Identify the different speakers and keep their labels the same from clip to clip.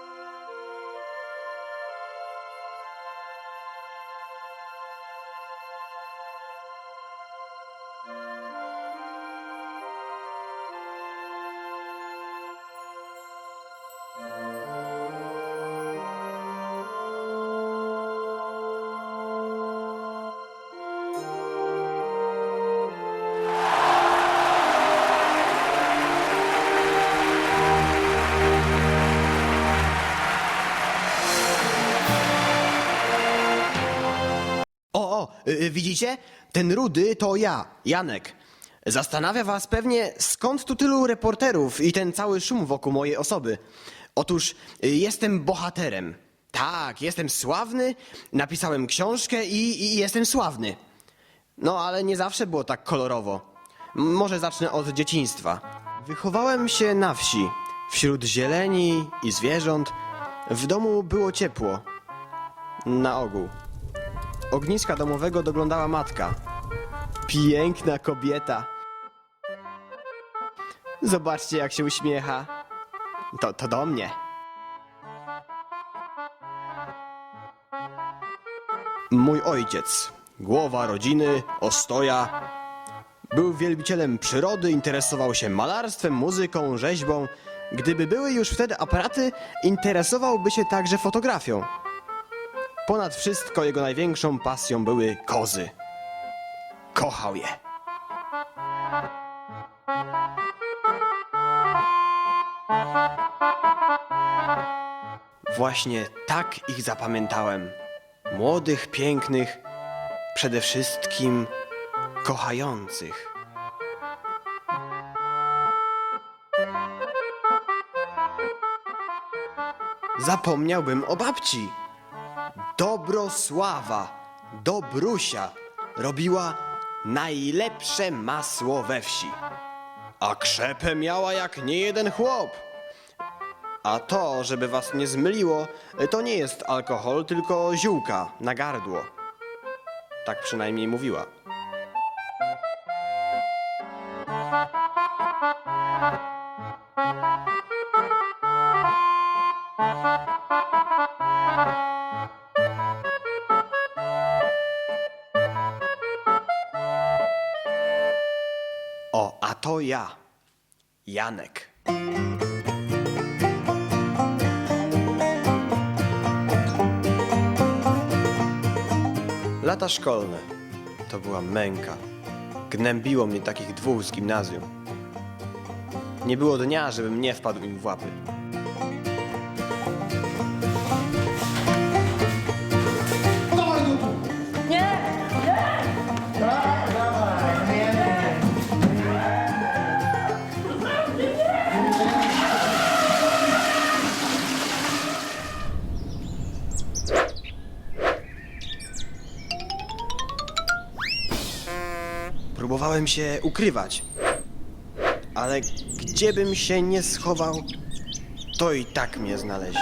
Speaker 1: thank you O, o, y, widzicie? Ten rudy to ja, Janek. Zastanawia was pewnie, skąd tu tylu reporterów i ten cały szum wokół mojej osoby. Otóż y, jestem bohaterem. Tak, jestem sławny, napisałem książkę i, i jestem sławny. No, ale nie zawsze było tak kolorowo. Może zacznę od dzieciństwa. Wychowałem się na wsi, wśród zieleni i zwierząt. W domu było ciepło. Na ogół. Ogniska domowego doglądała matka. Piękna kobieta. Zobaczcie, jak się uśmiecha. To, to do mnie. Mój ojciec, głowa rodziny, ostoja, był wielbicielem przyrody, interesował się malarstwem, muzyką, rzeźbą. Gdyby były już wtedy aparaty, interesowałby się także fotografią. Ponad wszystko jego największą pasją były kozy. Kochał je. Właśnie tak ich zapamiętałem. Młodych, pięknych, przede wszystkim kochających. Zapomniałbym o babci. Dobrosława, Dobrusia robiła najlepsze masło we wsi. A krzepę miała jak nie jeden chłop. A to, żeby was nie zmyliło, to nie jest alkohol, tylko ziółka na gardło. Tak przynajmniej mówiła. O, a to ja, Janek. Lata szkolne to była męka. Gnębiło mnie takich dwóch z gimnazjum. Nie było dnia, żebym nie wpadł im w łapy. Próbowałem się ukrywać. Ale gdziebym się nie schował, to i tak mnie znaleźli.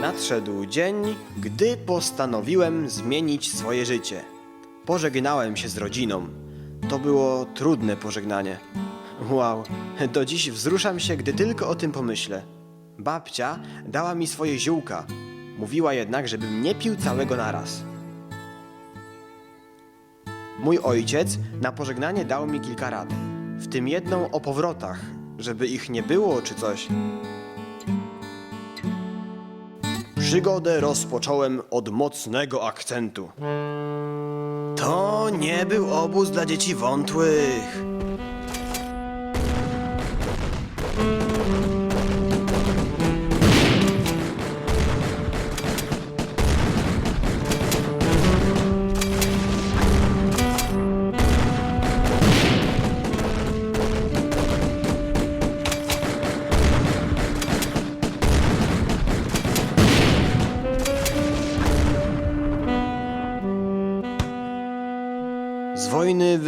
Speaker 1: Nadszedł dzień, gdy postanowiłem zmienić swoje życie. Pożegnałem się z rodziną. To było trudne pożegnanie. Wow, do dziś wzruszam się, gdy tylko o tym pomyślę. Babcia dała mi swoje ziółka. Mówiła jednak, żebym nie pił całego naraz. Mój ojciec na pożegnanie dał mi kilka rad, w tym jedną o powrotach, żeby ich nie było czy coś. Przygodę rozpocząłem od mocnego akcentu. To nie był obóz dla dzieci wątłych.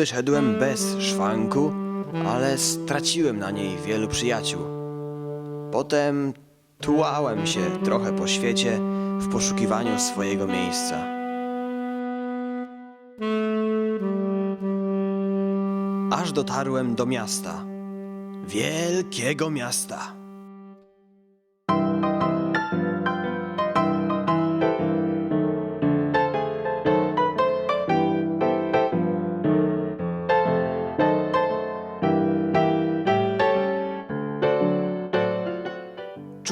Speaker 1: wyszedłem bez szwanku, ale straciłem na niej wielu przyjaciół. Potem tułałem się trochę po świecie w poszukiwaniu swojego miejsca. Aż dotarłem do miasta. Wielkiego miasta.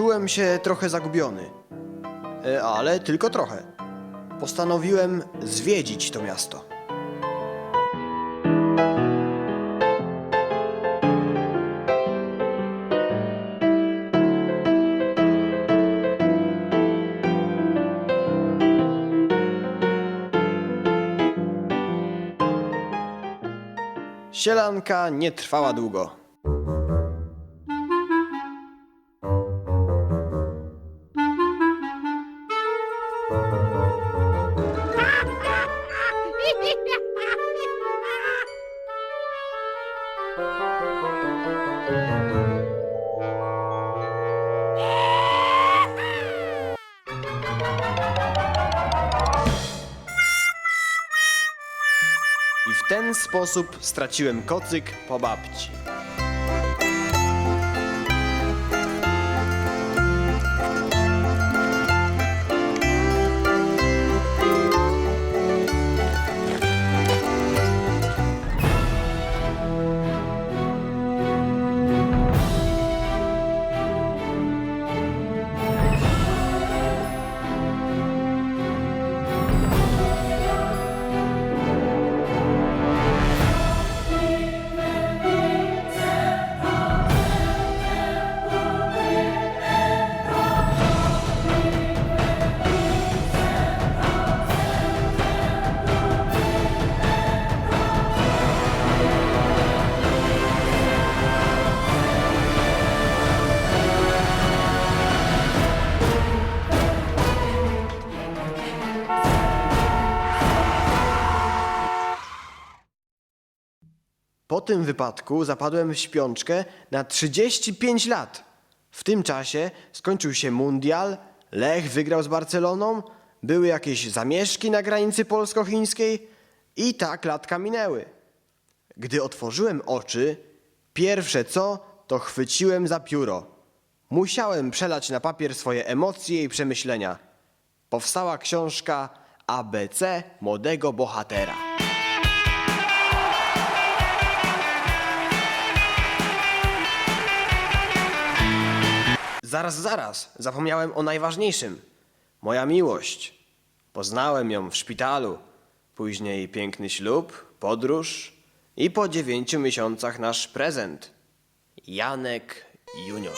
Speaker 1: Czułem się trochę zagubiony, E, ale tylko trochę. Postanowiłem zwiedzić to miasto. Sielanka nie trwała długo. Ten sposób straciłem kocyk po babci. Po tym wypadku zapadłem w śpiączkę na 35 lat. W tym czasie skończył się mundial, Lech wygrał z Barceloną, były jakieś zamieszki na granicy polsko-chińskiej i tak latka minęły. Gdy otworzyłem oczy, pierwsze co, to chwyciłem za pióro. Musiałem przelać na papier swoje emocje i przemyślenia. Powstała książka ABC młodego bohatera. Zaraz, zaraz, zapomniałem o najważniejszym. Moja miłość. Poznałem ją w szpitalu. Później piękny ślub, podróż i po dziewięciu miesiącach nasz prezent. Janek Junior.